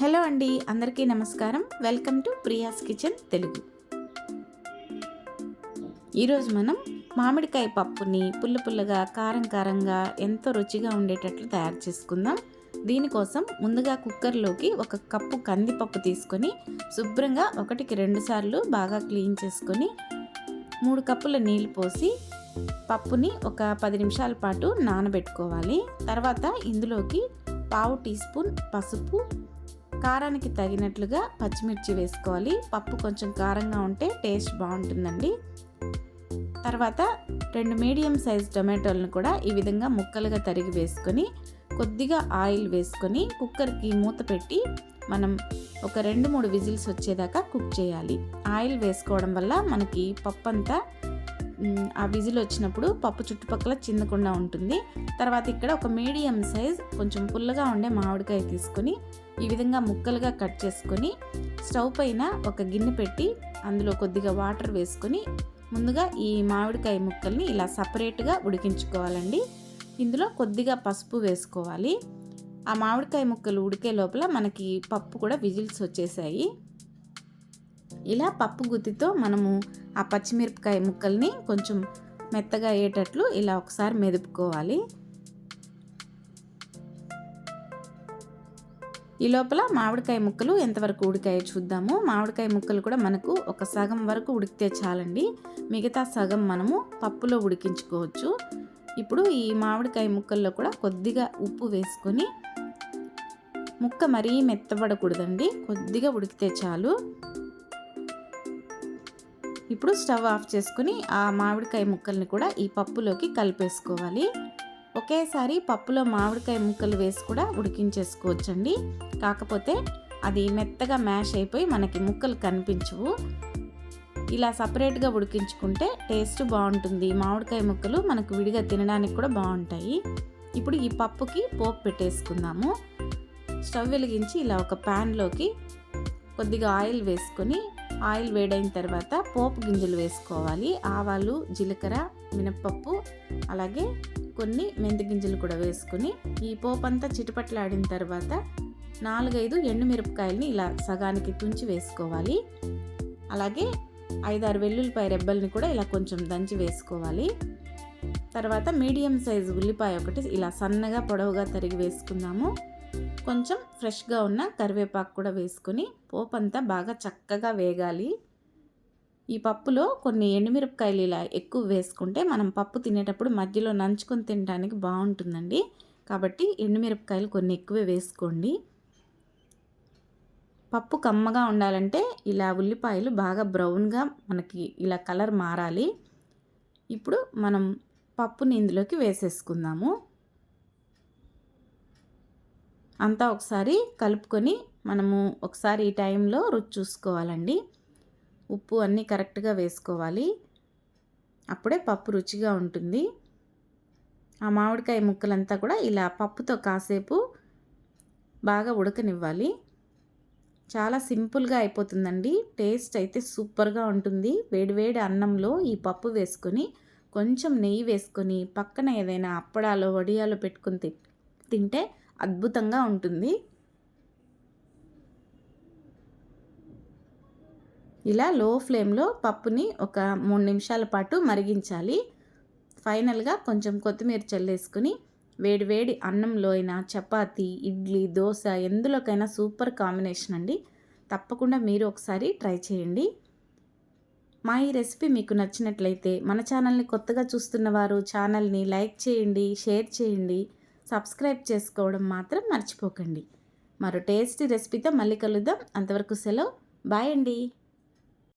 Hello అండి అందరికీ నమస్కారం. Welcome to Priya's kitchen Telugu. ఈరోజు మనం మామిడికాయ పప్పుని పుల్ల పుల్లగా కారం కారంగా ఎంతో రుచిగా ఉండేటట్లు తయారు చేసుకుందాం. దీనికోసం ముందుగా కుక్కర్లోకి ఒక కప్పు కందిపప్పు తీసుకొని శుభ్రంగా ఒకటికి రెండు సార్లు బాగా క్లీన్ చేసుకొని మూడు కప్పుల నీళ్ళు పోసి పప్పుని ఒక పది నిమిషాల పాటు నానబెట్టుకోవాలి. తర్వాత ఇందులోకి పావు టీ స్పూన్ పసుపు కారానికి తగినట్లుగా పచ్చిమిర్చి వేసుకోవాలి. పప్పు కొంచెం కారంగా ఉంటే టేస్ట్ బాగుంటుందండి. తర్వాత రెండు మీడియం సైజ్ టొమాటోలను కూడా ఈ విధంగా ముక్కలుగా తరిగి వేసుకొని కొద్దిగా ఆయిల్ వేసుకొని కుక్కర్కి మూత పెట్టి మనం ఒక రెండు మూడు విజిల్స్ వచ్చేదాకా కుక్ చేయాలి. ఆయిల్ వేసుకోవడం వల్ల మనకి పప్పు అంతా ఆ విజిల్ వచ్చినప్పుడు పప్పు చుట్టుపక్కల చిందకుండా ఉంటుంది. తర్వాత ఇక్కడ ఒక మీడియం సైజ్ కొంచెం పుల్లగా ఉండే మామిడికాయ తీసుకొని ఈ విధంగా ముక్కలుగా కట్ చేసుకొని స్టవ్ పైన ఒక గిన్నె పెట్టి అందులో కొద్దిగా వాటర్ వేసుకొని ముందుగా ఈ మామిడికాయ ముక్కల్ని ఇలా సపరేట్గా ఉడికించుకోవాలండి. ఇందులో కొద్దిగా పసుపు వేసుకోవాలి. ఆ మామిడికాయ ముక్కలు ఉడికే లోపల మనకి పప్పు కూడా విజిల్స్ వచ్చేసాయి. ఇలా పప్పు గుత్తితో మనము ఆ పచ్చిమిరపకాయ ముక్కల్ని కొంచెం మెత్తగా అయ్యేటట్లు ఇలా ఒకసారి మెదుపుకోవాలి. ఈ లోపల మామిడికాయ ముక్కలు ఎంతవరకు ఉడికాయో చూద్దాము. మామిడికాయ ముక్కలు కూడా మనకు ఒక సగం వరకు ఉడికితే చాలండి. మిగతా సగం మనము పప్పులో ఉడికించుకోవచ్చు. ఇప్పుడు ఈ మామిడికాయ ముక్కల్లో కూడా కొద్దిగా ఉప్పు వేసుకొని ముక్క మరీ మెత్తబడకూడదండి. కొద్దిగా ఉడికితే చాలు. ఇప్పుడు స్టవ్ ఆఫ్ చేసుకుని ఆ మామిడికాయ ముక్కల్ని కూడా ఈ పప్పులోకి కలిపేసుకోవాలి. ఒకేసారి పప్పులో మామిడికాయ ముక్కలు వేసి కూడా ఉడికించేసుకోవచ్చండి. కాకపోతే అది మెత్తగా మ్యాష్ అయిపోయి మనకి ముక్కలు కనిపించవు. ఇలా సపరేట్గా ఉడికించుకుంటే టేస్ట్ బాగుంటుంది. మామిడికాయ ముక్కలు మనకు విడిగా తినడానికి కూడా బాగుంటాయి. ఇప్పుడు ఈ పప్పుకి పోపు పెట్టేసుకుందాము. స్టవ్ వెలిగించి ఇలా ఒక ప్యాన్లోకి కొద్దిగా ఆయిల్ వేసుకొని ఆయిల్ వేడైన తర్వాత పోపు గింజలు వేసుకోవాలి. ఆవాలు జీలకర్ర మినప్పప్పు అలాగే కొన్ని మెంతి గింజలు కూడా వేసుకుని ఈ పోపు అంతా చిటపట్లాడిన తర్వాత నాలుగైదు ఎండుమిరపకాయలని ఇలా సగానికి తుంచి వేసుకోవాలి. అలాగే ఐదారు వెల్లుల్లిపాయ రెబ్బల్ని కూడా ఇలా కొంచెం దంచి వేసుకోవాలి. తర్వాత మీడియం సైజు ఉల్లిపాయ ఒకటి ఇలా సన్నగా పొడవుగా తరిగి వేసుకుందాము. కొంచెం ఫ్రెష్గా ఉన్న కరివేపాకు కూడా వేసుకొని పోపు అంతా బాగా చక్కగా వేగాలి. ఈ పప్పులో కొన్ని ఎండుమిరపకాయలు ఇలా ఎక్కువ వేసుకుంటే మనం పప్పు తినేటప్పుడు మధ్యలో నంచుకొని తినడానికి బాగుంటుందండి. కాబట్టి ఎండుమిరపకాయలు కొన్ని ఎక్కువే వేసుకోండి. పప్పు కమ్మగా ఉండాలంటే ఇలా ఉల్లిపాయలు బాగా బ్రౌన్గా మనకి ఇలా కలర్ మారాలి. ఇప్పుడు మనం పప్పుని ఇందులోకి వేసేసుకుందాము. అంతా ఒకసారి కలుపుకొని మనము ఒకసారి ఈ టైంలో రుచి చూసుకోవాలండి. ఉప్పు అన్నీ కరెక్ట్గా వేసుకోవాలి. అప్పుడే పప్పు రుచిగా ఉంటుంది. ఆ మామిడికాయ ముక్కలంతా కూడా ఇలా పప్పుతో కాసేపు బాగా ఉడకనివ్వాలి. చాలా సింపుల్గా అయిపోతుందండి. టేస్ట్ అయితే సూపర్గా ఉంటుంది. వేడివేడి అన్నంలో ఈ పప్పు వేసుకొని కొంచెం నెయ్యి వేసుకొని పక్కన ఏదైనా అప్పడాలో వడియాలో పెట్టుకుని తింటే అద్భుతంగా ఉంటుంది. ఇలా లో ఫ్లేమ్లో పప్పుని ఒక మూడు నిమిషాల పాటు మరిగించాలి. ఫైనల్గా కొంచెం కొత్తిమీర చల్లేసుకుని వేడివేడి అన్నంలో అయినా చపాతి ఇడ్లీ దోశ ఎందులోకైనా సూపర్ కాంబినేషన్ అండి. తప్పకుండా మీరు ఒకసారి ట్రై చేయండి. మా ఈ రెసిపీ మీకు నచ్చినట్లయితే మన ఛానల్ని కొత్తగా చూస్తున్న వారు ఛానల్ని లైక్ చేయండి షేర్ చేయండి. సబ్స్క్రైబ్ చేసుకోవడం మాత్రం మర్చిపోకండి. మరో టేస్టీ రెసిపీతో మళ్ళీ కలుద్దాం. అంతవరకు సెలవు. బాయ్ అండి.